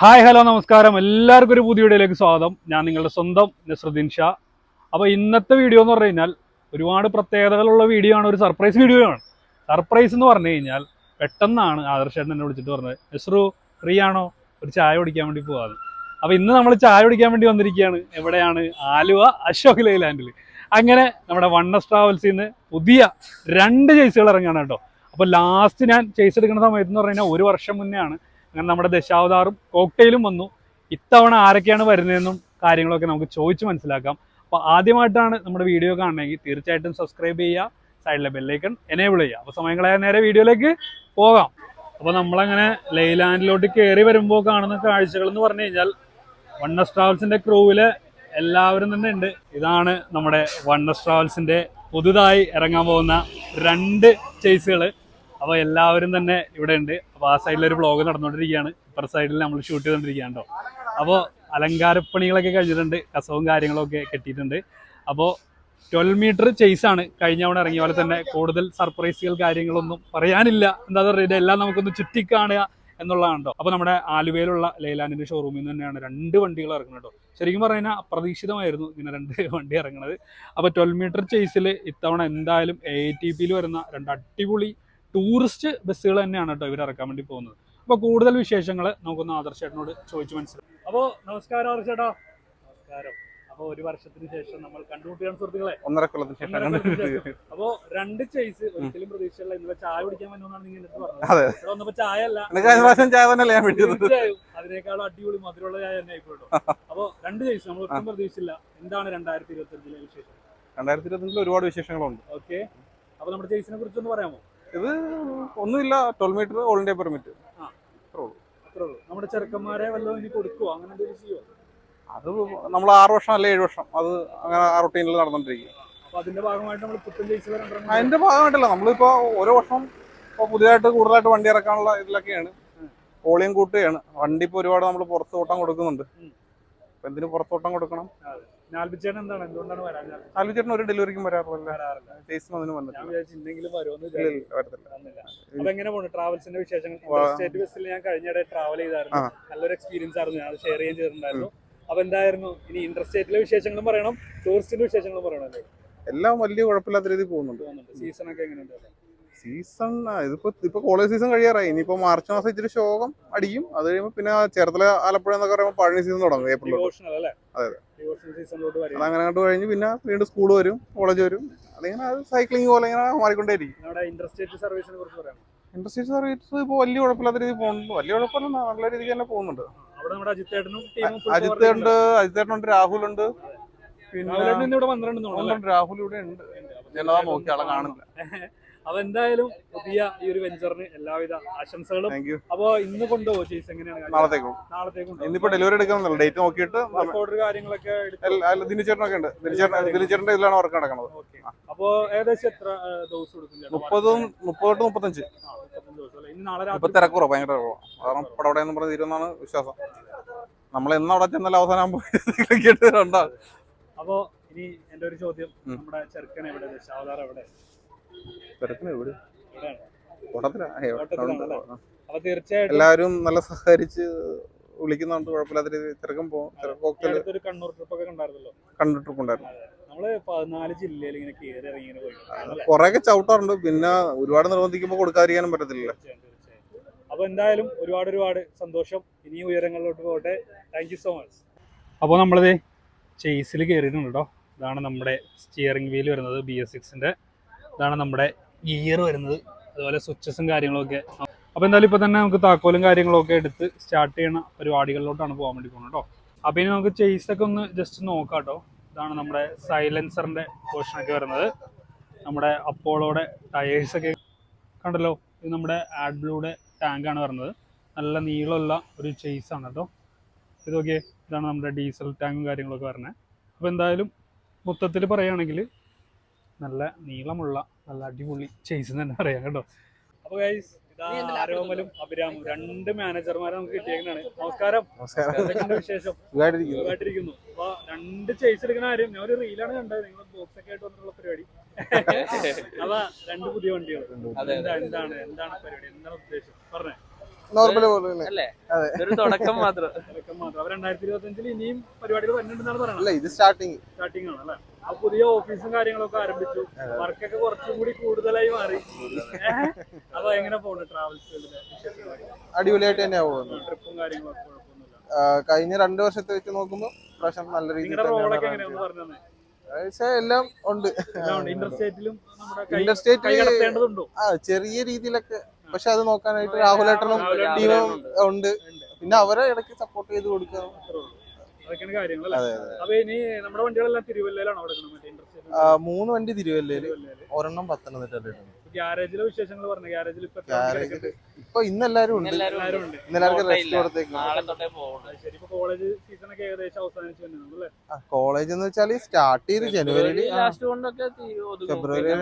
Hi hello നമസ്കാരം. എല്ലാവർക്കും ഒരു പുതിയ വീഡിയോയിലേക്ക് സ്വാഗതം. ഞാൻ നിങ്ങളുടെ സ്വന്തം നസ്രുദ്ദീൻ ഷാ. അപ്പോൾ ഇന്നത്തെ വീഡിയോ എന്ന് പറഞ്ഞു കഴിഞ്ഞാൽ ഒരുപാട് പ്രത്യേകതകളുള്ള വീഡിയോ ആണ് ഒരു സർപ്രൈസ് വീഡിയോ ആണ്. സർപ്രൈസ് എന്ന് പറഞ്ഞു കഴിഞ്ഞാൽ പെട്ടെന്നാണ് ആദർശേട്ടൻ എന്നെ വിളിച്ചിട്ട് പറഞ്ഞത് നെസ്രു ഫ്രീ ആണോ? ഒരു ചായ കുടിക്കാൻ വേണ്ടി പോകാതെ അപ്പോൾ ഇന്ന് നമ്മൾ ചായ കുടിക്കാൻ വേണ്ടി വന്നിരിക്കുകയാണ്. എവിടെയാണ്? ആലുവ അശോക് ലൈലാൻഡിൽ അങ്ങനെ നമ്മുടെ വണ്ണസ് ട്രാവൽസിൽ നിന്ന് പുതിയ രണ്ട് ചേസുകൾ ഇറങ്ങുകയാണ് കേട്ടോ. അപ്പോൾ ലാസ്റ്റ് ഞാൻ ചേസ് എടുക്കുന്ന സമയത്ത് എന്ന് പറഞ്ഞു കഴിഞ്ഞാൽ ഒരു വർഷം മുന്നേ ആണ് അങ്ങനെ നമ്മുടെ ദശാവതാറും കോക്ടെയിലും വന്നു. ഇത്തവണ ആരൊക്കെയാണ് വരുന്നതെന്നും കാര്യങ്ങളൊക്കെ നമുക്ക് ചോദിച്ച് മനസ്സിലാക്കാം. അപ്പോൾ ആദ്യമായിട്ടാണ് നമ്മുടെ വീഡിയോ കാണണമെങ്കിൽ തീർച്ചയായിട്ടും സബ്സ്ക്രൈബ് ചെയ്യുക സൈഡിലെ ബെല്ലൈക്കൺ എനേബിൾ ചെയ്യുക. അപ്പോൾ സമയം കളയാൻ നേരെ വീഡിയോയിലേക്ക് പോകാം. അപ്പോൾ നമ്മളങ്ങനെ ലൈലാൻഡിലോട്ട് കയറി വരുമ്പോൾ കാണുന്ന കാഴ്ചകൾ എന്ന് പറഞ്ഞു കഴിഞ്ഞാൽ വണ്ണസ് ട്രാവൽസിന്റെ ക്രൂവിൽ എല്ലാവരും തന്നെ ഉണ്ട്. ഇതാണ് നമ്മുടെ വണ്ണസ് ട്രാവൽസിന്റെ പുതുതായി ഇറങ്ങാൻ പോകുന്ന രണ്ട് ചേസുകൾ അപ്പോൾ എല്ലാവരും തന്നെ ഇവിടെ ഉണ്ട്. അപ്പോൾ ആ സൈഡിൽ ഒരു ബ്ലോഗ് നടന്നുകൊണ്ടിരിക്കുകയാണ്. ഇപ്പുറ സൈഡിൽ നമ്മൾ ഷൂട്ട് ചെയ്തുകൊണ്ടിരിക്കുകയാണ് കേട്ടോ അപ്പോൾ അലങ്കാരപ്പണികളൊക്കെ കഴിഞ്ഞിട്ടുണ്ട്. കസവും കാര്യങ്ങളൊക്കെ കെട്ടിയിട്ടുണ്ട്. അപ്പോൾ ട്വൽവ് മീറ്റർ ആണ് കഴിഞ്ഞ തവണ ഇറങ്ങിയ പോലെ തന്നെ. കൂടുതൽ സർപ്രൈസുകൾ കാര്യങ്ങളൊന്നും പറയാനില്ല. എന്താ പറയുക ഇതെല്ലാം നമുക്കൊന്ന് ചുറ്റിക്കാണുക എന്നുള്ളതാണ് കേട്ടോ അപ്പോൾ നമ്മുടെ ആലുവയിലുള്ള ലൈലാൻഡിന്റെ ഷോറൂമിൽ നിന്ന് തന്നെയാണ് രണ്ട് വണ്ടികൾ ഇറങ്ങുന്നത് കേട്ടോ. ശരിക്കും പറഞ്ഞാൽ അപ്രതീക്ഷിതമായിരുന്നു ഇങ്ങനെ രണ്ട് വണ്ടി ഇറങ്ങുന്നത്. അപ്പോൾ ട്വൽവ് മീറ്റർ ചേസിൽ ഇത്തവണ എന്തായാലും എ ടി പിയിൽ വരുന്ന രണ്ട് അടിപൊളി ടൂറിസ്റ്റ് ബസ്സുകൾ തന്നെയാണ് കേട്ടോ ഇവർ ഇറക്കാൻ വേണ്ടി പോകുന്നത്. അപ്പോൾ കൂടുതൽ വിശേഷങ്ങൾ നമുക്കൊന്ന് ആദർശേട്ടനോട് ചോദിച്ചു മനസ്സിലാക്കാം. അപ്പോൾ നമസ്കാരം ആദർശേട്ടാ. നമസ്കാരം. അപ്പോൾ ഒരു വർഷത്തിന് ശേഷം നമ്മൾ കണ്ടുമുട്ടിയാണ് സുഹൃത്തുക്കളെ. ഒന്നര കൊല്ലത്തിന് ശേഷം ഒന്നര കണ്ടിട്ട് കൊല്ലത്തിന് ശേഷം. അപ്പോ രണ്ട് ചേസ് ഒരിക്കലും പ്രതീക്ഷയുള്ള ഇന്നലെ ചായ കുടിക്കാൻ വന്നോന്നാണ് നിങ്ങൾ എന്നിട്ട് പറഞ്ഞത്. ചായ അല്ല. ചായ തന്നെയല്ലേ ഞാൻ തീർച്ചയായും. അതിനേക്കാളും അടിപൊളി മധുരമുള്ള ചായ തന്നെ ആയിക്കോട്ടോ. അപ്പൊ രണ്ട് ചേസ് നമ്മൾ ഒട്ടും പ്രതീക്ഷയില്ല. എന്താണ് രണ്ടായിരത്തി ഇരുപത്തി അഞ്ചിലെ വിശേഷം? രണ്ടായിരത്തി ഇരുപത്തഞ്ചിൽ ഒരുപാട് വിശേഷങ്ങളുണ്ട്. ഓക്കെ. അപ്പൊ നമ്മുടെ ചേസിനെ കുറിച്ചൊന്ന് പറയാമോ? ഇത് ഒന്നുമില്ല twelve metre all India permit നമ്മുടെ ചെറുക്കന്മാരെ വല്ലതും ഇനി കൊടുക്കുവോ? അങ്ങനെ എന്തെങ്കിലും ചെയ്യുമോ അത് നമ്മൾ ആറ് വർഷം അല്ലെ ഏഴ് വർഷം അത് അങ്ങനെ ആ റൊട്ടീനിൽ നടന്നുകൊണ്ടിരിക്കും അതിന്റെ ഭാഗമായിട്ട് നമ്മൾ പുത്തൻ അതിന്റെ ഭാഗമായിട്ടല്ല നമ്മളിപ്പോ ഓരോ വർഷം ഇപ്പൊ പുതിയതായിട്ട് കൂടുതലായിട്ട് വണ്ടി ഇറക്കാനുള്ള ഇതിലൊക്കെയാണ്. ഓളിയും കൂട്ടുകയാണ്. വണ്ടി ഇപ്പൊ ഒരുപാട് നമ്മൾ പുറത്ത് ഓട്ടം കൊടുക്കുന്നുണ്ട്. അപ്പൊ എന്തിനു പുറത്തോട്ടം കൊടുക്കണം? നാൽപ്പിച്ചേട്ടൻ എന്താണ്? എന്തുകൊണ്ടാണ് വരാൻ ഒരു ഡെലിവറിക്കും വരാറില്ല. അതിന് വന്നിട്ടില്ല. എങ്ങനെ പോണു? ട്രാവൽസിന്റെ വിശേഷങ്ങൾ. വാ- സ്റ്റേറ്റ് ബസ്സിൽ ഞാൻ കഴിഞ്ഞിടെ ട്രാവൽ ചെയ്തായിരുന്നു. നല്ലൊരു എക്സ്പീരിയൻസ് ആയിരുന്നു. ഞാൻ ഷെയർ ചെയ്യാൻ ചെയ്തിട്ടുണ്ടായിരുന്നു. അപ്പൊ എന്തായിരുന്നു? ഇനി വിശേഷങ്ങളും പറയണം. ടൂറിസ്റ്റിന്റെ വിശേഷങ്ങളും പറയണമല്ലോ? എല്ലാം വലിയ കുഴപ്പമില്ലാത്ത രീതിയിൽ പോകുന്നുണ്ട്. സീസൺ ഒക്കെ എങ്ങനെയുണ്ട് സീസൺ ഇതിപ്പോ ഇപ്പൊ കോളേജ് സീസൺ കഴിയാറായി. ഇനിയിപ്പോ മാർച്ച് മാസം ഇച്ചിരി ശോകം അടിക്കും അത് കഴിയുമ്പോൾ പിന്നെ ചേർത്തല ആലപ്പുഴ എന്നൊക്കെ പറയുമ്പോൾ പഴനി സീസൺ തുടങ്ങും ഏപ്രിൽ അതെ അതെ, അങ്ങനെ കണ്ടു കഴിഞ്ഞ് പിന്നെ വീണ്ടും സ്കൂൾ വരും കോളേജ് വരും. അതിങ്ങനെ സൈക്ലിംഗ് പോലെ ഇങ്ങനെ മാറിക്കൊണ്ടേയിരിക്കും. നമ്മുടെ ഇന്റർസ്റ്റേറ്റ് സർവീസിനെ കുറിച്ച് പറയാം ഇൻഡസ്ട്രി സർവീസ് ഇപ്പോൾ വലിയ കുഴപ്പമില്ലാത്ത രീതിയിൽ പോകുന്നുണ്ട്. വലിയ കുഴപ്പമില്ല നല്ല രീതിക്ക് തന്നെ പോകുന്നുണ്ട്. അവിടെ നമ്മുടെ രാഹുൽ അജിത്തേട്ടനുണ്ട് രാഹുലുണ്ട്. പിന്നെ ഉണ്ട്, രാഹുൽ ഇവിടെ ഉണ്ട്. ഞാനതാ നോക്കി ആളെ കാണുന്നില്ല. അപ്പൊ എന്തായാലും പുതിയ ഈ ഒരു വെഞ്ചറിന് എല്ലാവിധ ആശംസകളും. അപ്പൊ ഇന്ന് കൊണ്ടുപോകും ചേച്ചി എങ്ങനെയാണ് നാളത്തേക്കും? നാളത്തേക്കും ഇന്നിപ്പോ ഡെലിവറി എടുക്കാൻ ഡേറ്റ് നോക്കിയിട്ട് ഓർഡർ കാര്യങ്ങളൊക്കെ ദിനചേട്ടനൊക്കെ ഉണ്ട്. ദിനചേട്ടന്റെ ഇതിലാണ് വർക്ക് നടക്കുന്നത്. അപ്പോ ഏകദേശം എത്ര ദിവസം എടുക്കും? മുപ്പതും മുപ്പത് മുപ്പത്തഞ്ച്. ഇപ്പൊ തിരക്കുറോ ഭയങ്കര കാരണം ഇവിടെ എന്ന് പറഞ്ഞ തീരുമെന്നാണ് വിശ്വാസം. നമ്മൾ എന്ന് അവിടെ ചെന്നാൽ അവസാനം ആകുമ്പോൾ അപ്പോ ഇനി എന്റെ ഒരു ചോദ്യം. നമ്മുടെ ചെറുക്കൻ എവിടെ? ദശാവതാർ എവിടെ? എവിടെ. അപ്പൊ തീർച്ചയായിട്ടും എല്ലാവരും നല്ല സഹകരിച്ച് വിളിക്കുന്നുണ്ട് കുഴപ്പമില്ലാത്ത രീതിയിൽ തിരക്കും പോകും. തിരക്കൊക്കെ കണ്ണൂർ ട്രിപ്പ് ഒക്കെ കണ്ടായിരുന്നല്ലോ? കണ്ടിട്ടുണ്ടായിരുന്നു നമ്മൾ പതിനാല് ജില്ലയിൽ ഇങ്ങനെ കയറി ഇറങ്ങി ഇങ്ങനെ പോയി കുറെയൊക്കെ ചവിട്ടാറുണ്ട്. പിന്നെ ഒരുപാട് നിർബന്ധിക്കുമ്പോൾ കൊടുക്കാതിരിക്കാനും പറ്റത്തില്ല. അപ്പൊ എന്തായാലും ഒരുപാട് ഒരുപാട് സന്തോഷം. ഇനി ഉയരങ്ങളിലോട്ട് പോകട്ടെ. താങ്ക് യു സോ മച്ച് അപ്പോൾ നമ്മളിത് ചേസിൽ കയറിയിട്ടുണ്ട് കേട്ടോ ഇതാണ് നമ്മുടെ സ്റ്റിയറിംഗ് വീൽ വരുന്നത് ബി എസ് സിക്സിന്റെ ഇതാണ് നമ്മുടെ ഗിയർ വരുന്നത്. അതുപോലെ സ്വിച്ചസും കാര്യങ്ങളൊക്കെ. അപ്പോൾ എന്തായാലും ഇപ്പോൾ തന്നെ നമുക്ക് താക്കോലും കാര്യങ്ങളൊക്കെ എടുത്ത് സ്റ്റാർട്ട് ചെയ്യണ പരിപാടികളിലോട്ടാണ് പോകാൻ വേണ്ടി പോകുന്നത് കേട്ടോ അപ്പോൾ ഇനി നമുക്ക് ചേസൊക്കെ ഒന്ന് ജസ്റ്റ് നോക്കാം കേട്ടോ ഇതാണ് നമ്മുടെ സൈലൻസറിന്റെ പോർഷനൊക്കെ വരുന്നത്. നമ്മുടെ അപ്പോളോടെ ടയേഴ്സൊക്കെ കണ്ടല്ലോ? ഇത് നമ്മുടെ ആഡ് ബ്ലൂടെ ടാങ്കാണ് വരുന്നത്. നല്ല നീളമുള്ള ഒരു ചേസ് ആണ് കേട്ടോ ഇത് നോക്കിയേ ഇതാണ് നമ്മുടെ ഡീസൽ ടാങ്കും കാര്യങ്ങളൊക്കെ വരുന്നത്. അപ്പോൾ എന്തായാലും മൊത്തത്തിൽ പറയുകയാണെങ്കിൽ നല്ല നീളമുള്ള നല്ല അടിപൊളി ചേസ് തന്നെ പറയാം കേട്ടോ. അപ്പൊ ഗൈസ് ആരോമലും അഭിരാമും രണ്ട് മാനേജർമാരെ നമുക്ക് കിട്ടിയേക്കുന്നതാണ്. നമസ്കാരം. വിശേഷം? സുഖമായിട്ടിരിക്കുന്നു. അപ്പൊ രണ്ട് ചേസ് എടുക്കുന്ന കാര്യം ഞാൻ ഒരു റീലാണ് കണ്ടത്. നിങ്ങൾ ബോക്സ് ഒക്കെ ആയിട്ട് വന്നിട്ടുള്ള പരിപാടി. അപ്പൊ രണ്ട് പുതിയ വണ്ടികൾ. എന്താ എന്താണ് എന്താണ് പരിപാടി? എന്താണ് ഉദ്ദേശം? പറഞ്ഞേ. നോർമൽ പോലെ തന്നെ. അല്ലേ? അതെ. തുടക്കം മാത്രം. ഇനിയും പരിപാടികൾ വരുന്നുണ്ടെന്നാണ് പറയുന്നത് അല്ല ഇത് സ്റ്റാർട്ടിങ് സ്റ്റാർട്ടിംഗ് ആണ് അല്ലേ? ആ പുതിയ ഓഫീസും കാര്യങ്ങളൊക്കെ ആരംഭിച്ചു. വർക്കൊക്കെ കുറച്ചും കൂടി കൂടുതലായി മാറി? അപ്പൊ എങ്ങനെ പോകുന്നു ട്രാവൽസ് അടിപൊളിയായിട്ട് തന്നെ പോകുന്നു ട്രിപ്പും കാര്യങ്ങളൊക്കെ കഴിഞ്ഞ രണ്ടു വർഷത്തെ വെച്ച് നോക്കുമ്പോൾ പ്രശ്നം നല്ല രീതിയിൽ എല്ലാം ഉണ്ട്. ഇന്റർസ്റ്റേറ്റിലും നമ്മുടെ കൈ- ഇന്റർസ്റ്റേറ്റ് ആ ചെറിയ രീതിയിലൊക്കെ പക്ഷെ അത് നോക്കാനായിട്ട് രാഹുലേട്ടനും ടീമും ഉണ്ട്. പിന്നെ അവരെ ഇടയ്ക്ക് സപ്പോർട്ട് ചെയ്ത് കൊടുക്കുക. അതൊക്കെയാണ് കാര്യങ്ങൾ അപ്പൊ ഇനി നമ്മുടെ വണ്ടികളെല്ലാം തിരുവല്ലയിലാണോ മൂന്ന് വണ്ടി തിരുവല്ലയിൽ ഒരെണ്ണം പത്തനംതിട്ട ഗ്യാരേജിലെ വിശേഷങ്ങൾ പറഞ്ഞു? ഗ്യാരേജിൽ ഇപ്പൊ ഇന്ന് എല്ലാരും ഉണ്ട്. എല്ലാവരും എല്ലാവരും ഉണ്ട്. ഇന്ന് റെസ്റ്റ്. കൊടുത്തേക്ക്. കോളേജ് സീസൺ ഒക്കെ ഏകദേശം അവസാനിച്ചു കോളേജ് എന്ന് വെച്ചാൽ സ്റ്റാർട്ട് ചെയ്ത് ജനുവരിയിൽ ഫെബ്രുവരി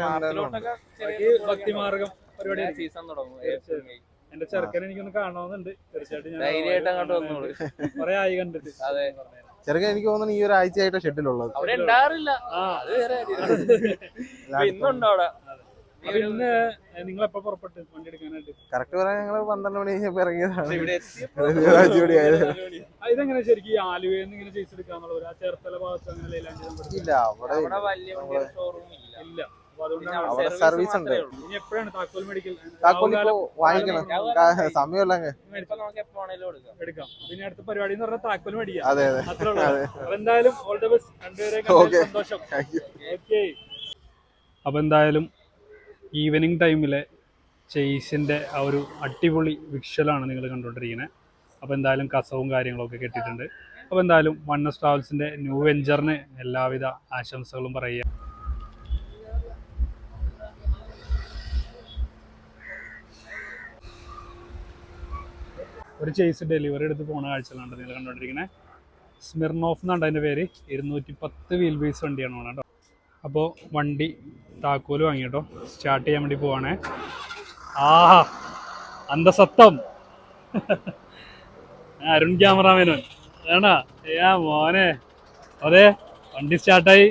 ഭക്തിമാർഗം. പരിപാടി സീസൺ തുടങ്ങും. എന്റെ ചെറുക്കൻ എനിക്കൊന്ന് കാണണമെന്നുണ്ട് തീർച്ചയായിട്ടും ഞാൻ ധൈര്യമായിട്ട് അങ്ങോട്ട് വന്നോളൂ. കുറെ ആയി കണ്ടിട്ട്. അതെ. ചെറുക്കൻ എനിക്ക് തോന്നുന്നു ഈ ഒരു ആഴ്ചയായിട്ട് ഷെഡിലുള്ളത് അവിടെ ഉണ്ടാറില്ല അത് വേറെ ഇന്നുണ്ടോ അവിടെ? നിങ്ങൾ എപ്പോ പുറപ്പെട്ട് വണ്ടി എടുക്കാനായിട്ട്? കറക്റ്റ് പറയാൻ ഞങ്ങൾ പന്ത്രണ്ട് മണി കഴിഞ്ഞപ്പോ ഇറങ്ങിയതാണ്. ഇതെങ്ങനെ ശരിക്കും ഈ ആലുവയിൽ നിന്ന് ഇങ്ങനെ ചെയ്സ് ആ ചേർത്തല ഭാഗത്ത് അങ്ങനെ ലൈലാൻഡ് ഇല്ല അവിടെ വലിയ ഷോറൂം ഇല്ല. അവിടെ service ഉണ്ട്. താക്കോൽ മെഡിക്കൽ താക്കോൽ ഇപ്പൊ വാങ്ങിക്കണം. സമയമല്ല അങ്ങ്. നമുക്ക് എപ്പോ വേണേലും എടുക്കാം. എടുക്കാം. പിന്നെ അടുത്ത പരിപാടി എന്ന് പറഞ്ഞാൽ താക്കോൽ മേടിക്കാം അതെ അതെ. എന്തായാലും ഓൾ ദ ബെസ്റ്റ് രണ്ടുപേരെ സന്തോഷം. Thank you. അപ്പൊ എന്തായാലും ഈവനിങ് ടൈമിലെ ചെയ്സിന്റെ ആ ഒരു അടിപൊളി വിക്ഷലാണ് നിങ്ങൾ കണ്ടുകൊണ്ടിരിക്കുന്നത് അപ്പോൾ എന്തായാലും കസവും കാര്യങ്ങളൊക്കെ കെട്ടിയിട്ടുണ്ട് അപ്പോൾ എന്തായാലും വണ്ണസ് ട്രാവൽസിന്റെ ന്യൂ വെഞ്ചറിന് എല്ലാവിധ ആശംസകളും പറയുക. ഒരു ചേസ് ഡെലിവറി എടുത്ത് പോണ കാഴ്ചകളാണ് നിങ്ങൾ കണ്ടുകൊണ്ടിരിക്കുന്നത് സ്മിർനോഫ് എന്നാണ് അതിന്റെ പേര്. ഇരുന്നൂറ്റി പത്ത് വീൽ ബേസ് വണ്ടിയാണ് വേണം കേട്ടോ അപ്പോൾ വണ്ടി താക്കോൽ വാങ്ങി കേട്ടോ സ്റ്റാർട്ട് ചെയ്യാൻ വേണ്ടി പോവാണേ. ആഹാ അന്തസത്തം. അരുൺ ക്യാമറാമേനു വേണ ഏ മോനെ. അതെ വണ്ടി സ്റ്റാർട്ടായി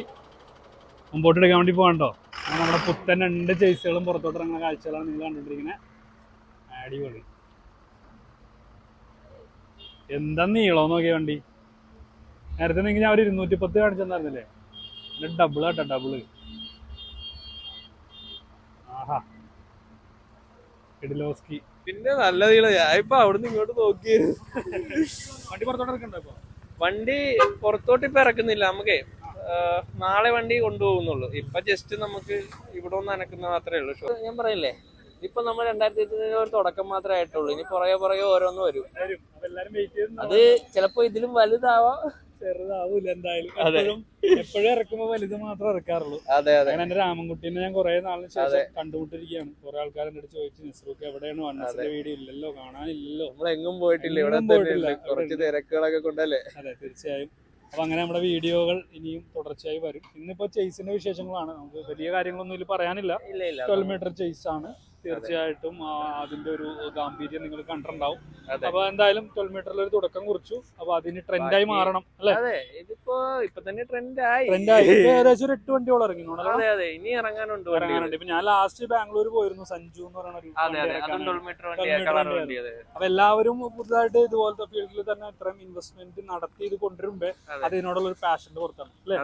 മുമ്പോട്ട് എടുക്കാൻ വേണ്ടി പോകണ്ടോ നമ്മുടെ പുത്തൻ രണ്ട് ചേസുകളും പുറത്തോട്ട് ഇറങ്ങുന്ന കാഴ്ചകളാണ് നിങ്ങൾ കണ്ടുകൊണ്ടിരിക്കുന്നത് അടിപൊളി. എന്താ നീളം നോക്കിയ വണ്ടി? നേരത്തെ നിങ്ങൾ ഞാൻ ഒരു ഇരുന്നൂറ്റി പത്ത് കാണിച്ചെന്നായിരുന്നില്ലേ? പിന്നെ ഡബിൾ കേട്ടോ ഡബിൾ ആഹാ. ഇഡിലോസ്കി പിന്നെ നല്ല നീള. ഇപ്പൊ അവിടുന്ന് ഇങ്ങോട്ട് നോക്കിയിരുന്നു വണ്ടി പുറത്തോട്ട് ഇറക്കണ്ടോ ഇപ്പൊ? വണ്ടി പുറത്തോട്ട് ഇപ്പൊ ഇറക്കുന്നില്ല. നമുക്കേ നാളെ വണ്ടി കൊണ്ടുപോകുന്നുള്ളൂ. ഇപ്പൊ ജസ്റ്റ് നമുക്ക് ഇവിടെ ഒന്ന് അനക്കുന്ന മാത്രമേ ഉള്ളൂ. ഞാൻ പറയില്ലേ? ഇപ്പൊ നമ്മൾ രണ്ടായിരത്തി ഇരുപത്തി ഒരു തുടക്കം മാത്രമേ ആയിട്ടുള്ളൂ. ഇനി പുറകെ പുറകെ ഓരോന്ന് വരും. അത് ചിലപ്പോ ഇതിലും വലുതാവാം. ചെറുതാവൂല എന്തായാലും. എപ്പോഴും എപ്പോഴും ഇറക്കുമ്പോ വലുത് മാത്രമേ ഇറക്കാറുള്ളൂ. അതെ അതെ. അങ്ങനെ എന്റെ രാമൻകുട്ടീനെ ഞാൻ കുറെ നാളിന് ശേഷം കണ്ടുമുട്ടിരിക്കുകയാണ്. കുറെ ആൾക്കാർ എന്റെ അടുത്ത് ചോദിച്ചു നിസ്രൂക്ക് എവിടെയാണ്? വണ്ണസിന്റെ വീഡിയോ ഇല്ലല്ലോ കാണാനില്ലല്ലോ. നമ്മൾ എങ്ങും പോയിട്ടില്ല ഇവിടെ തന്നെ പോയിട്ടില്ല. കുറച്ച് തിരക്കുകളൊക്കെ കൊണ്ടല്ലേ? അതെ തീർച്ചയായും. അപ്പൊ അങ്ങനെ നമ്മുടെ വീഡിയോകൾ ഇനിയും തുടർച്ചയായി വരും. ഇന്നിപ്പോ ചേസിന്റെ വിശേഷങ്ങളാണ്. നമുക്ക് വലിയ കാര്യങ്ങളൊന്നും ഇതിൽ പറയാനില്ല. ട്വൽവ് മീറ്റർ ചേസ് ആണ്. തീർച്ചയായിട്ടും അതിന്റെ ഒരു ഗാംഭീര്യം നിങ്ങൾ കണ്ടിട്ടുണ്ടാവും. അപ്പൊ എന്തായാലും ട്വൽവ് മീറ്ററിൽ ഒരു തുടക്കം കുറിച്ചു. അപ്പൊ അതിന് ട്രെൻഡായി മാറണം അല്ലെ? ഇതിപ്പോ ഇപ്പൊ തന്നെ ട്രെൻഡായി ട്രെൻഡായി ഏകദേശം ഒരു എട്ട് വണ്ടിയോളം ഇറങ്ങിയിട്ടുണ്ടല്ലോ അതെ ഇനി ഇറങ്ങാനുണ്ട് ഇറങ്ങാനുണ്ട്. ഇപ്പൊ ഞാൻ ലാസ്റ്റ് ബാംഗ്ലൂർ പോയിരുന്നു സഞ്ജു എന്ന് പറയുന്ന ഒരു അപ്പൊ എല്ലാവരും പുതുതായിട്ട് ഇതുപോലത്തെ ഫീൽഡിൽ തന്നെ ഇത്രയും ഇൻവെസ്റ്റ്മെന്റ് നടത്തി ഇത് കൊണ്ടുവരുമ്പോ അതിനോടുള്ള ഒരു പാഷന്റെ പുറത്താണ് അല്ലെ?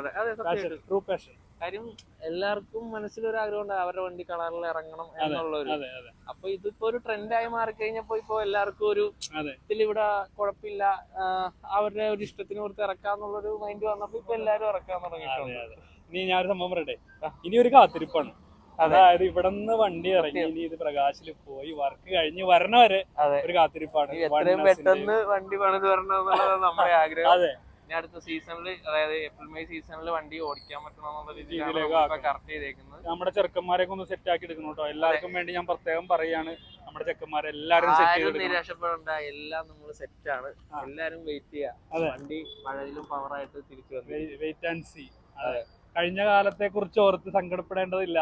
ട്രൂ പാഷൻ കാര്യം എല്ലാവർക്കും മനസ്സിലൊരു ആഗ്രഹം ഉണ്ട് അവരുടെ വണ്ടി കളറിൽ ഇറങ്ങണം എന്നുള്ള ഒരു അതെ അതെ. അപ്പൊ ഇതിപ്പോ ഒരു ട്രെൻഡായി മാറി കഴിഞ്ഞപ്പോ ഇപ്പൊ എല്ലാവർക്കും ഒരു. ഇതിലിവിടെ കുഴപ്പമില്ല. അവരുടെ ഒരു ഇഷ്ടത്തിന് കൊടുത്ത് ഇറക്കാന്നുള്ളൊരു മൈൻഡ് വന്നപ്പോ ഇപ്പൊ എല്ലാരും ഇറക്കാൻ തുടങ്ങിയിട്ടുണ്ട്. ഇനി ഞാനൊരു സംഭവം പറയട്ടെ? ഇനി ഒരു കാത്തിരിപ്പാണ്. അതായത് ഇവിടെ നിന്ന് വണ്ടി ഇറങ്ങി ഇനി ഇത് പ്രകാശിൽ പോയി വർക്ക് കഴിഞ്ഞ് വരണ വരെ ഒരു കാത്തിരിപ്പാണ്. പെട്ടെന്ന് വണ്ടി പണിത് വരണം എന്നുള്ളത് നമ്മുടെ ആഗ്രഹം. അതെ ഇനി അടുത്ത സീസണിൽ അതായത് ഏപ്രിൽ മെയ് സീസണിൽ വണ്ടി ഓടിക്കാൻ പറ്റണം രീതിയിലേക്ക് കറക്റ്റ് ചെയ്തേക്കുന്നത്. നമ്മുടെ ചെറുക്കന്മാരെയൊക്കെ ഒന്ന് സെറ്റ് ആക്കി എടുക്കണം കേട്ടോ. എല്ലാവർക്കും വേണ്ടി ഞാൻ പ്രത്യേകം പറയാണ്. നമ്മുടെ ചെക്കന്മാരെ എല്ലാരും സെറ്റ് നിരാശപ്പെടണ്ട. എല്ലാം നമ്മൾ സെറ്റ് ആണ്. എല്ലാരും വെയിറ്റ് ചെയ്യാം. വണ്ടി മഴയിലും പവറായിട്ട് തിരിച്ചു വെയിറ്റ് ആൻഡ് സി അതെ. കഴിഞ്ഞ കാലത്തെ കുറിച്ച് ഓർത്ത് സങ്കടപ്പെടേണ്ടതില്ല.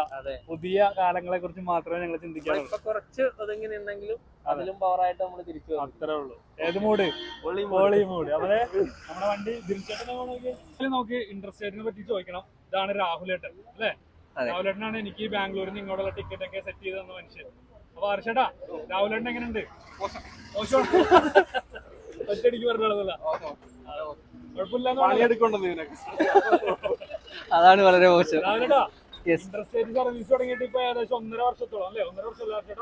പുതിയ കാലങ്ങളെ കുറിച്ച് മാത്രമേ ഞങ്ങൾ ചിന്തിക്കാറുള്ളൂ കുറച്ച് ഒതുങ്ങി നിന്നെങ്കിലും അതിലും പവറായിട്ട് നമ്മൾ തിരിച്ചു അത്രേ ഉള്ളൂ. ഏത് മൂഡ് മൂഡ് നമ്മുടെ വണ്ടി ദിൽച്ചേട്ടനെ നോക്കി ഇൻട്രസ്റ്റേറ്റിനെ പറ്റി ചോദിക്കണം. ഇതാണ് രാഹുലേട്ടൻ അല്ലേ. രാഹുലേട്ടനാണ് എനിക്ക് ബാംഗ്ലൂരിൽ നിന്ന് ഇങ്ങോട്ടുള്ള ടിക്കറ്റ് ഒക്കെ സെറ്റ് ചെയ്ത് തന്ന മനുഷ്യൻ. അപ്പൊ ഹർഷേട്ടാ രാഹുലേട്ടൻ എങ്ങനെയുണ്ട്? ഒറ്റടിക്ക് ഒറ്റയടിക്ക് പറഞ്ഞോളതല്ല കുഴപ്പമില്ലാന്ന് പറഞ്ഞു. പണിയെടുക്കൊണ്ടെന്ന് ഇതിനൊക്കെ? അതാണ് വളരെ മോശം. ഇന്റർസ്റ്റേറ്റ് സർവീസ് തുടങ്ങിയിട്ട് ഇപ്പൊ ഏകദേശം ഒന്നര വർഷത്തോളം അല്ലേ? ഒന്നര വർഷം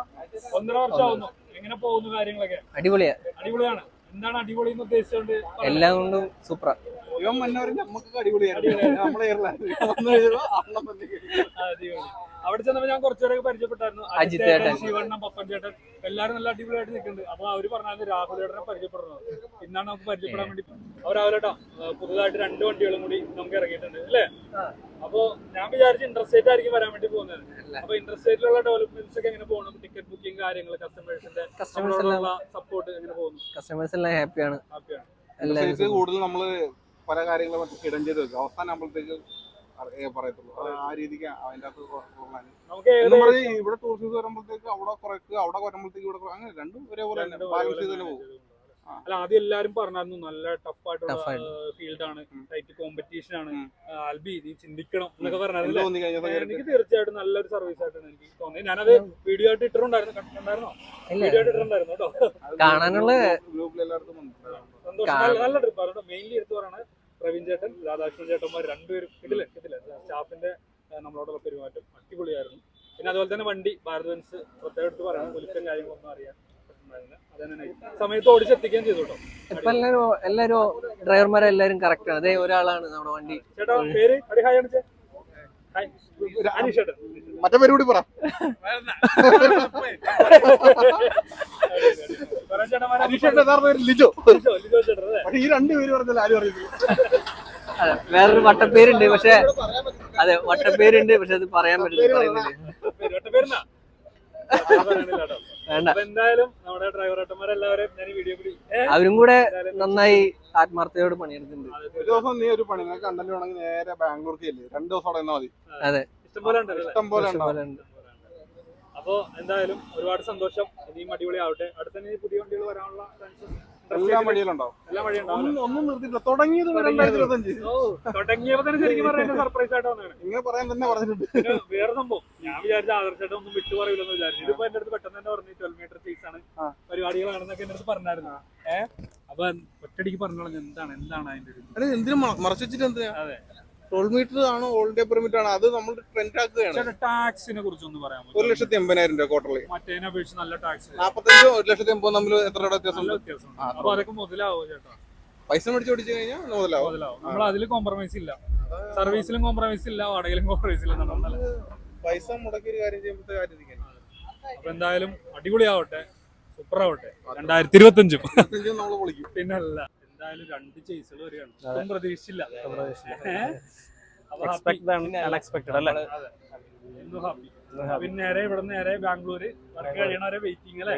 ഒന്നര വർഷം ആവുന്നു എങ്ങനെ പോകുന്നു കാര്യങ്ങളൊക്കെ? അടിപൊളിയാ. അടിപൊളിയാണ്. എന്താണ് അടിപൊളി എന്ന് ഉദ്ദേശിച്ചുകൊണ്ട് എല്ലാം കൊണ്ടും സൂപ്പറാ ഇവൻ മന്നവരെ നമുക്ക് അടിപൊളിയായിരുന്നു നമ്മളെ. അവിടെ ചെന്നപ്പോ ഞാൻ കുറച്ചുപേരൊക്കെ പരിചയപ്പെട്ടായിരുന്നു. അജിത് ചേട്ടൻ. ശിവണ്ണൻ പപ്പൻ ചേട്ടൻ എല്ലാരും നല്ല അടിപൊളിയായിട്ട് നിൽക്കുന്നുണ്ട്. അപ്പൊ അവർ പറഞ്ഞാൽ രാഹുൽ ചേട്ടനെ പരിചയപ്പെടുന്നത് ഇന്നാണ് നമുക്ക് പരിചയപ്പെടാൻ വേണ്ടി. അവർ രാവിലെ പുതുതായിട്ട് രണ്ട് വണ്ടികളും കൂടി നമുക്ക് ഇറങ്ങിയിട്ടുണ്ട് അല്ലേ? അപ്പൊ ഞാൻ വിചാരിച്ചു ഇന്റർസ്റ്റേറ്റ് ആയിരിക്കും വരാൻ വേണ്ടി പോകുന്നത്. അപ്പൊ ഇന്റർസ്റ്റേറ്റിലുള്ള ഡെവലപ്മെന്റ്സ് ഒക്കെ എങ്ങനെ പോകണം? ടിക്കറ്റ് ബുക്കിംഗ് കാര്യങ്ങൾ കസ്റ്റമേഴ്സിന്റെ സപ്പോർട്ട് എങ്ങനെ പോകുന്നു? കസ്റ്റമേഴ്സ് എല്ലാം ഹാപ്പിയാണ് ഹാപ്പിയാണ് കൂടുതൽ നമ്മൾ പല കാര്യങ്ങളും മറ്റു ഇടം ചെയ്ത് വെക്കും. അവസാനം ആകുമ്പോഴത്തേക്ക് പറയത്തുള്ളൂ. അത് ആ രീതിക്ക് അതിന്റെ അകത്ത് പറഞ്ഞ് ഇവിടെ ടൂറിസ്റ്റ് വരുമ്പോഴത്തേക്ക് അവിടെ കുറയ്ക്കുക അവിടെ വരുമ്പോഴത്തേക്ക് ഇവിടെ അങ്ങനെ രണ്ടും ഒരേപോലെ തന്നെ. ബാലൻസ് ചെയ്ത് തന്നെ പോകും. അല്ല ആദ്യം എല്ലാരും പറഞ്ഞായിരുന്നു നല്ല ടഫ് ആയിട്ടുള്ള ഫീൽഡാണ് ആണ്. ടൈറ്റ് കോമ്പറ്റീഷൻ ആണ്. ആൽബി നീ ചിന്തിക്കണം എന്നൊക്കെ പറഞ്ഞായിരുന്നു എനിക്ക് തീർച്ചയായിട്ടും നല്ലൊരു സർവീസ് ആയിട്ടാണ് എനിക്ക് തോന്നിയത്. ഞാനത് വീഡിയോ ആയിട്ട് ഇട്ടിട്ടുണ്ടായിരുന്നു. കണ്ടിട്ടുണ്ടായിരുന്നോ ഇല്ല. വീഡിയോ ആയിട്ട് ഇട്ടിട്ടുണ്ടായിരുന്നു കേട്ടോ. കാണാനുള്ള ഗ്രൂപ്പിൽ എല്ലായിടത്തും സന്തോഷം. നല്ല ട്രിപ്പ് മെയിൻലി എടുത്തു പറയണത് പ്രവീൺ ചേട്ടൻ രാധാകൃഷ്ണൻ ചേട്ടന്മാർ രണ്ടുപേരും ഇതിൽ ഇതിൽ സ്റ്റാഫിന്റെ നമ്മളോടുള്ള പെരുമാറ്റം അടിപൊളിയായിരുന്നു. പിന്നെ അതുപോലെ തന്നെ വണ്ടി ഭാരത് ബെൻസ് പ്രത്യേകം എടുത്ത് പറയാം ഒലിക്കൽ കാര്യങ്ങളൊന്നും അതന്നെ സമയത്ത് ഓടിച്ചെത്തിക്കുകയും ചെയ്തു കേട്ടോ. ഇപ്പൊ എല്ലാരും എല്ലാരും ഡ്രൈവർമാരെല്ലാരും കറക്റ്റ് ആണ്. അതേ ഒരാളാണ് നമ്മുടെ വണ്ടി. ചേട്ടാ പേര്? അടി ഹായ് ചേട്ടൻ. മറ്റേ പേര് കൂടി പറ. ചേട്ടന്മാരെ ലിജോ ലിജോ, ലിജോ ചേട്ടൻ അല്ലേ പക്ഷെ ഈ രണ്ട് പേര് പറഞ്ഞാൽ ആരും അറിയില്ല അതെ വേറൊരു വട്ടപ്പേരുണ്ട് പക്ഷെ അതെ വട്ടപ്പേരുണ്ട് പക്ഷെ അത് പറയാൻ പറ്റില്ല പറയുന്നില്ല. വേണ്ട. എന്തായാലും നമ്മുടെ ഡ്രൈവർ ഏട്ടന്മാരെല്ലാവരും ഞാൻ ഈ വീഡിയോ കൂടി അവരും കൂടെ നന്നായി ആത്മാർത്ഥതയോട് പണിയെടുക്കുന്നുണ്ട് ഒരു ദിവസം നീ ഒരു പണി നിനക്ക് കണ്ടന്റ് വേണമെങ്കിൽ നേരെ ബാംഗ്ലൂർക്ക് ചെല്ല്. രണ്ട് ദിവസം അവിടെ മതി. അതെ. ഇഷ്ടംപോലെ ഉണ്ട് അപ്പൊ എന്തായാലും ഒരുപാട് സന്തോഷം. ഇനിയും അടിപൊളി ആവട്ടെ അടുത്ത പുതിയ വണ്ടികൾ വരാനുള്ള എല്ലാം വഴിയിലുണ്ടാവും. ഒന്നും നിർത്തിയില്ല തുടങ്ങിയത് രണ്ടായിരത്തി ഇരുപത്തഞ്ച്. തുടങ്ങിയപ്പോ തന്നെ ശരിക്കും പറയുന്നത് സർപ്രൈസ് ആയിട്ട് വന്നതാണ്. ഇങ്ങനെ പറയാൻ തന്നെ പറഞ്ഞിട്ടുണ്ട്. വേറെ സംഭവം. ഞാൻ വിചാരിച്ച ആദർശമായിട്ട് ഒന്നും വിട്ടു പറയില്ലെന്ന് വിചാരിച്ചു. ഇതിപ്പോ എന്റെ അടുത്ത് പെട്ടെന്ന് തന്നെ പറഞ്ഞു ട്വൽവ് മീറ്റർ സീസ് ആണ്. പരിപാടികളാണെന്നൊക്കെ എന്റെ അടുത്ത് പറഞ്ഞായിരുന്നു. ഏഹ് അപ്പൊ ഒറ്റടിക്ക് പറഞ്ഞോളൂ. എന്താണ്? എന്താണ് അതിന്റെ എന്തിനും മറച്ചു വെച്ചിട്ട് എന്തിനാ? അതെ. ടോൾ മീറ്റർ ആണോ ഓൾ ഡേ പെർമിറ്റ് ആണോ? അത് നമ്മൾ ട്രെൻഡ് ആക്കുകയാണ്. ചേട്ടാ ടാക്സിനെ കുറിച്ച് ഒന്ന് പറയാൻ ഒരു ലക്ഷത്തി എൺപതിനായിരം രൂപ ക്വാർട്ടർലി മറ്റേനെ അപേക്ഷിച്ച് നല്ല ടാക്സ്. നാപ്പത്തഞ്ചും ഒരു ലക്ഷത്തി എൺപതും തമ്മിൽ എത്ര രൂപ വ്യത്യാസം നല്ല? വ്യത്യാസമുണ്ട് ആ, അപ്പൊ അതൊക്കെ മുതലാവോ ചേട്ടാ? പൈസ മേടിച്ച് ഓടിച്ചു കഴിഞ്ഞാൽ മുതലാവും. മുതലാവും. നമ്മൾ അതിൽ കോംപ്രമൈസ് ഇല്ല. സർവീസിലും കോംപ്രമൈസ് ഇല്ല വാടകയിലും കോംപ്രമൈസ് ഇല്ല നമ്മൾ പറഞ്ഞത്. പൈസ മുടക്കി ഒരു കാര്യം ചെയ്യുമ്പോഴത്തെ കാര്യം ഇരിക്കാൻ അപ്പൊ എന്തായാലും അടിപൊളിയാവട്ടെ. സൂപ്പർ ആവട്ടെ. രണ്ടായിരത്തി ഇരുപത്തി അഞ്ചും ഇരുപത്തഞ്ചും നമ്മൾ പൊളിക്കും. പിന്നല്ല. എന്തായാലും രണ്ട് ചേസുകൾ വരികയാണ്. ഒന്നും പ്രതീക്ഷിച്ചില്ല. പിന്നെ നേരെ ഇവിടെ നേരെ ബാംഗ്ലൂര് വർക്ക് കഴിയണവരെ വെയിറ്റിംഗ് അല്ലേ?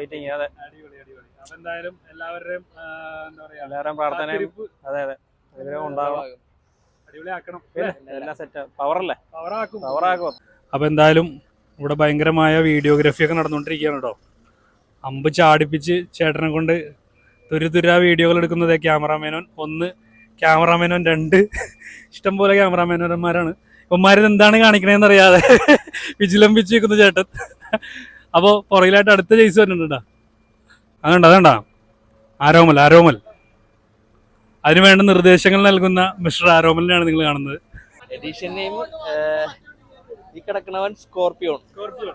അടിപൊളി അടിപൊളി. അപ്പൊ എന്തായാലും എല്ലാവരുടെയും എന്താ പറയാ എല്ലാവരും കാത്തിരിപ്പ് അതെ അതെ. അടിപൊളിയാക്കണം എല്ലാം സെറ്റ് പവറല്ലേ പവറാക്കും പവറാകും അപ്പൊ എന്തായാലും ഇവിടെ ഭയങ്കരമായ വീഡിയോഗ്രാഫി ഒക്കെ നടന്നുകൊണ്ടിരിക്കുകയാണ് കേട്ടോ. അമ്പ് ചാടിപ്പിച്ച് ചേട്ടനെ കൊണ്ട് തുരു തുരാ വീഡിയോകൾ എടുക്കുന്നത് ക്യാമറാമാനോൻ. ഒന്ന് ക്യാമറാമാനോൻ രണ്ട്. ഇഷ്ടംപോലെ ക്യാമറാമാനന്മാരാണ്. ഇവന്മാരിത് എന്താണ് കാണിക്കണേന്ന് അറിയാതെ വിജിലംബിച്ച് വെക്കുന്ന ചേട്ടൻ. അപ്പോൾ പുറകിലായിട്ട് അടുത്ത ചേസ് വരുന്നുണ്ട് അതുണ്ട് അതുണ്ടാ? ആരോമൽ ആരോമൽ. അതിന് വേണ്ട നിർദ്ദേശങ്ങൾ നൽകുന്ന മിസ്റ്റർ ആരോമലിനെയാണ് നിങ്ങൾ കാണുന്നത്. എഡിഷൻ നെയിം ഈ കിടക്കണവൻ സ്കോർപിയോൺ. സ്കോർപ്പിയോ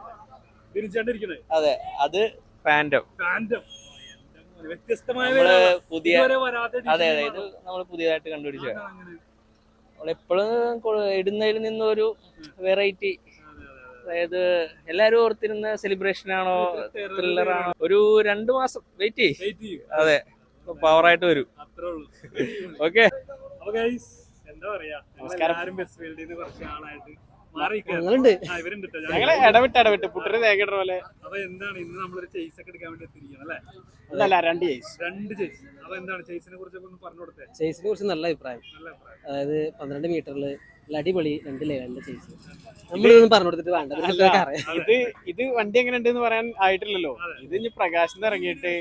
അതെ അത് ഫാൻഡം. വ്യത്യസ്തമായ നമ്മൾ. പുതിയ അതെ അതെ ഇത് നമ്മൾ പുതിയതായിട്ട് കണ്ടുപിടിച്ച. നമ്മളെപ്പോഴും ഇടുന്നതിൽ നിന്നൊരു വെറൈറ്റി അതായത് എല്ലാരും ഓർത്തിരുന്ന സെലിബ്രേഷൻ ആണോ ത്രില്ലർ ആണോ? ഒരു രണ്ടു മാസം വെയിറ്റ് ചെയ്യും. അതെ. പവർ ആയിട്ട് വരും. അത്രേ ഉള്ളൂ. ഓക്കെ എന്താ പറയാ? നമസ്കാരം. ബസ് ഫീൽഡിൽ നിന്ന് കുറച്ച് ആളായിട്ട് ഞങ്ങളുണ്ട്. ഇവരുണ്ട് ട്ടോ. ഞങ്ങൾ ഞങ്ങൾ- ഇടവിട്ട് ഇടവിട്ട് പുട്ടര് തേക്കിട പോലെ. അപ്പൊ എന്താണ് ഇന്ന് നമ്മളൊരു ചേസ് ഒക്കെ എടുക്കാൻ വേണ്ടി എത്തിയിരിക്കണം അല്ലേ? രണ്ട് ചേസ് രണ്ട് ചേസ് അപ്പൊ എന്താണ് ചേസിനെ കുറിച്ചൊക്കെ ഒന്ന് പറഞ്ഞു കൊടുത്തേ. ചേസിനെ കുറിച്ച് നല്ല അഭിപ്രായം. നല്ല അഭിപ്രായം. അതായത് പന്ത്രണ്ട് മീറ്ററിൽ അടിപൊളി രണ്ട് ലെവലിന്റെ ചേസ് നമ്മളൊന്നും പറഞ്ഞു കൊടുത്തിട്ട് വേണ്ട. ഇത് ഇത് വണ്ടി എങ്ങനെ ഉണ്ടെന്ന് പറയാൻ ആയിട്ടില്ലല്ലോ. ഇത് ഇനി പ്രകാശം ഇറങ്ങിയിട്ട്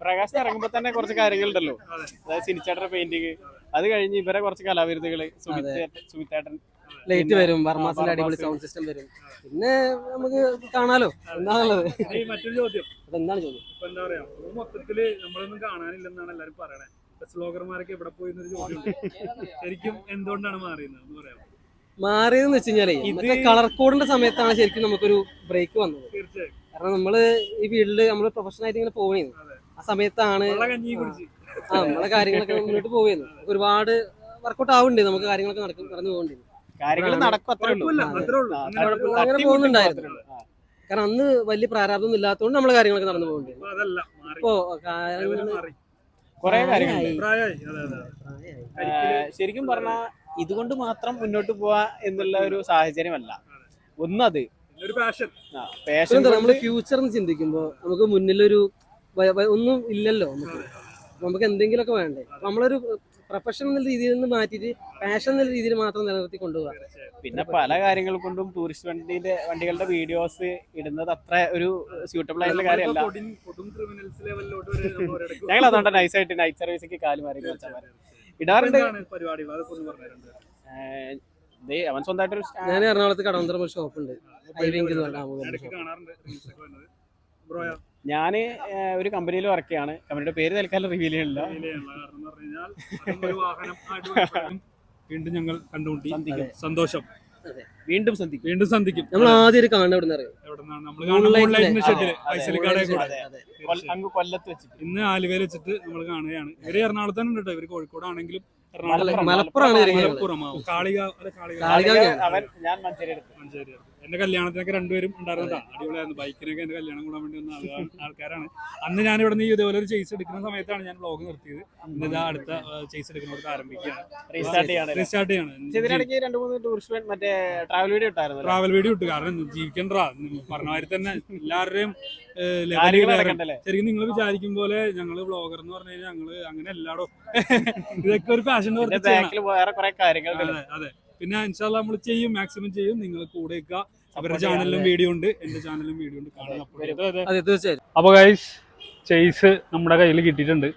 പ്രകാശം ഇറങ്ങുമ്പോ തന്നെ കുറച്ച് കാര്യങ്ങളുണ്ടല്ലോ. അതെ. അതായത് സിനിച്ചേട്ടന്റെ പെയിന്റിങ് അത് കഴിഞ്ഞ് ഇവരെ കുറച്ച് കലാവിരുദ്ധകൾ സുമിത്തേട്ടൻ ലൈറ്റ് വരും ബർമാസിന്റെ അടിപൊളി സൗണ്ട് സിസ്റ്റം വരും. പിന്നെ നമുക്ക് കാണാലോ എന്താണുള്ളത്? മറ്റൊരു ചോദ്യം. അതെന്താണ് ചോദ്യം? ഇപ്പൊ എന്താ പറയാ മൊത്തത്തിൽ നമ്മളൊന്നും കാണാനില്ലെന്നാണ് എല്ലാരും പറയണേ. സ്ലോഗർമാരൊക്കെ എവിടെ പോയി ചോദ്യം ശരിക്കും എന്തുകൊണ്ടാണ് മാറിയെന്ന് പറയാം മാറിയതെന്ന് വെച്ച് കഴിഞ്ഞാലേ മറ്റേ കളർ കോഡിന്റെ സമയത്താണ് ശരിക്കും നമുക്കൊരു ബ്രേക്ക് വന്നത്. കാരണം നമ്മൾ ഈ ഫീൽഡിൽ നമ്മൾ പ്രൊഫഷണൽ ആയിട്ട് ഇങ്ങനെ പോവുകയാണ് ആ സമയത്താണ് ആ നമ്മളെ കാര്യങ്ങളൊക്കെ മുന്നോട്ട് പോവുകയാണ് ഒരുപാട് വർക്കൗട്ട് ആവുന്നുണ്ട് നമുക്ക് കാര്യങ്ങളൊക്കെ നടക്കും നടന്നു പോകുന്നുണ്ട് കാര്യങ്ങൾ നടക്കും അത്രേ ഉള്ളൂ. അങ്ങനെ പോകുന്നുണ്ടായിരുന്നു. കാരണം അന്ന് വലിയ പ്രാരാബ്ദം ഇല്ലാത്തതുകൊണ്ട് നമ്മളെ കാര്യങ്ങളൊക്കെ നടന്നു പോകുന്നുണ്ട് ഇപ്പോ കുറേ അതെ ശരിക്കും പറഞ്ഞാൽ ഇതുകൊണ്ട് മാത്രം മുന്നോട്ട് പോവാ എന്നുള്ള ഒരു സാഹചര്യമല്ല. ഒന്നത്. നമ്മൾ ഫ്യൂച്ചർ എന്ന് ചിന്തിക്കുമ്പോൾ നമുക്ക് മുന്നിലൊരു ഒന്നും ഇല്ലല്ലോ നമുക്ക്. നമുക്ക് എന്തെങ്കിലുമൊക്കെ വേണ്ടേ. നമ്മളൊരു പ്രൊഫഷൻ എന്ന രീതിയിൽ നിന്ന് മാറ്റിയിട്ട് പാഷൻ എന്ന രീതിയിൽ മാത്രം നിലനിർത്തി കൊണ്ടുപോകാം പിന്നെ പല കാര്യങ്ങൾ കൊണ്ടും ടൂറിസ്റ്റ് വണ്ടിന്റെ വണ്ടികളുടെ വീഡിയോസ് ഇടുന്നത് അത്ര ഒരു സ്യൂട്ടബിൾ ആയിട്ടുള്ള കാര്യമല്ല. കൊടും ക്രിമിനൽസ് ലെവലിലോട്ട് വരെ നമ്മൾ ഒരിടയ്ക്ക് ഞങ്ങൾ അതുകൊണ്ട് നൈസായിട്ട് നൈറ്റ് സർവീസിക്ക് കാൽ മാറി ഇടാറുണ്ട്. അവൻ സ്വന്തമായിട്ട് ഞാൻ എറണാകുളത്ത് കടവന്തരം ഒരു ഷോപ്പ് ഉണ്ട്. ഐവിങ്ക് എന്ന് പറഞ്ഞ ആമുഖം ഇടയ്ക്ക് കാണാറുണ്ട് ബ്രോയാ ഞാൻ ഒരു കമ്പനിയിൽ വർക്ക് ചെയ്യാണ്. കമ്പനിയുടെ പേര് തൽക്കാലം റിവീൽ ചെയ്യണില്ല. വീണ്ടും ഞങ്ങൾ കണ്ടുമുട്ടി. സന്ധിക്കും. സന്തോഷം. വീണ്ടും സന്ധിക്കും. വീണ്ടും സന്ധിക്കും. നമ്മൾ ആദ്യം ഒരു കാണുന്ന എവിടെ അറിയാം? നമ്മൾ കാണുന്ന Moonlight മോൺലൈറ്റിന്റെ ലെ- ഷെഡിൽ അതെ, പൈസലിക്കാടെ കൂടെ അതെ, അതെ. കൊല്ല- അങ്ങ് കൊല്ലത്ത് വെച്ചിട്ട്. ഇന്ന് ആലുവയിൽ വെച്ചിട്ട് നമ്മൾ കാണുകയാണ്. ഇവർ എറണാകുളത്ത് തന്നെ ഉണ്ട് കേട്ടോ. ഇവർ കോഴിക്കോടാണെങ്കിലും മലപ്പുറം. മലപ്പുറം കാളിക കാളിക. അവൻ ഞാൻ മഞ്ചേരി മഞ്ചേരി എന്റെ കല്യാണത്തിനൊക്കെ രണ്ടുപേരും ഉണ്ടായിരുന്നതാണ് അടിപൊളിയായിരുന്നു. ബൈക്കിനൊക്കെ എന്റെ കല്യാണം കൂടാൻ വേണ്ടി വന്ന ആൾക്കാരാണ്. അന്ന് ഞാൻ ഇവിടെ നിന്ന് ഇതേപോലെ ഒരു ചേസ് എടുക്കുന്ന സമയത്താണ് ഞാൻ ബ്ലോഗ് നിർത്തിയത്. ഇന്നിതാ അടുത്ത ചേസ് എടുക്കുന്നിടത്ത് ആരംഭിക്കുകയാണ്. റീസ്റ്റാർട്ട് ചെയ്യാണ് ട്രാവൽ വീഡിയോ ഇട്ടു. കാരണം ജീവിക്കണ്ട. പറഞ്ഞ മാതിരി തന്നെ എല്ലാവരുടെയും ശരിക്കും നിങ്ങൾ വിചാരിക്കും പോലെ ഞങ്ങൾ ബ്ലോഗർ എന്ന് പറഞ്ഞു കഴിഞ്ഞാൽ ഞങ്ങൾ അങ്ങനെ എല്ലാടോ ഇതൊക്കെ ഒരു ഫാഷൻ അതെ അതെ. പിന്നെ ഇൻഷാല്ല നമ്മൾ ചെയ്യും മാക്സിമം ചെയ്യും. നിങ്ങൾ കൂടെ അവരുടെ ചാനലിലും വീഡിയോ ഉണ്ട്. എന്റെ ചാനലിലും വീഡിയോ ഉണ്ട്. കാണാൻ. അതെ തീർച്ചയായും. അപ്പോൾ ഗൈസ് ചേസ് നമ്മുടെ കയ്യിൽ കിട്ടിയിട്ടുണ്ട്.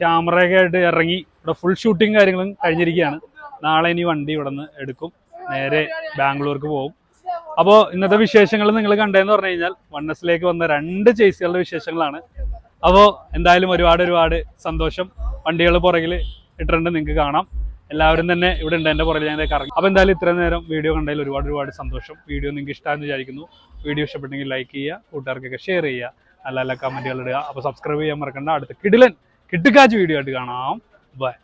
ക്യാമറയൊക്കെ ആയിട്ട് ഇറങ്ങി ഇവിടെ ഫുൾ ഷൂട്ടിങ് കാര്യങ്ങളും കഴിഞ്ഞിരിക്കുകയാണ്. നാളെ ഇനി വണ്ടി ഇവിടെ നിന്ന് എടുക്കും. നേരെ ബാംഗ്ലൂർക്ക് പോകും. അപ്പോൾ ഇന്നത്തെ വിശേഷങ്ങൾ നിങ്ങൾ കണ്ടതെന്ന് പറഞ്ഞു കഴിഞ്ഞാൽ വണ്ണസിലേക്ക് വന്ന രണ്ട് ചേസുകളുടെ വിശേഷങ്ങളാണ്. അപ്പോൾ എന്തായാലും ഒരുപാട് ഒരുപാട് സന്തോഷം. വണ്ടികൾ പുറകിൽ ഇട്ടിട്ടുണ്ട്. നിങ്ങൾക്ക് കാണാം. എല്ലാവരും തന്നെ ഇവിടെ ഉണ്ട് എന്റെ പുറകിൽ ഞാൻ കറങ്ങി. അപ്പോൾ എന്തായാലും ഇത്രയും നേരം വീഡിയോ കണ്ടതിൽ ഒരുപാട് ഒരുപാട് സന്തോഷം. വീഡിയോ നിങ്ങൾക്ക് ഇഷ്ടമാണെന്ന് വിചാരിക്കുന്നു. വീഡിയോ ഇഷ്ടപ്പെട്ടെങ്കിൽ ലൈക്ക് ചെയ്യുക കൂട്ടുകാർക്കൊക്കെ ഷെയർ ചെയ്യുക നല്ല നല്ല കമന്റുകൾ ഇടുക. അപ്പോൾ സബ്സ്ക്രൈബ് ചെയ്യാൻ മറക്കണ്ട. അടുത്ത കിടിലൻ കിട്ടുകാച്ച് വീഡിയോ ആയിട്ട് കാണാം. ബൈ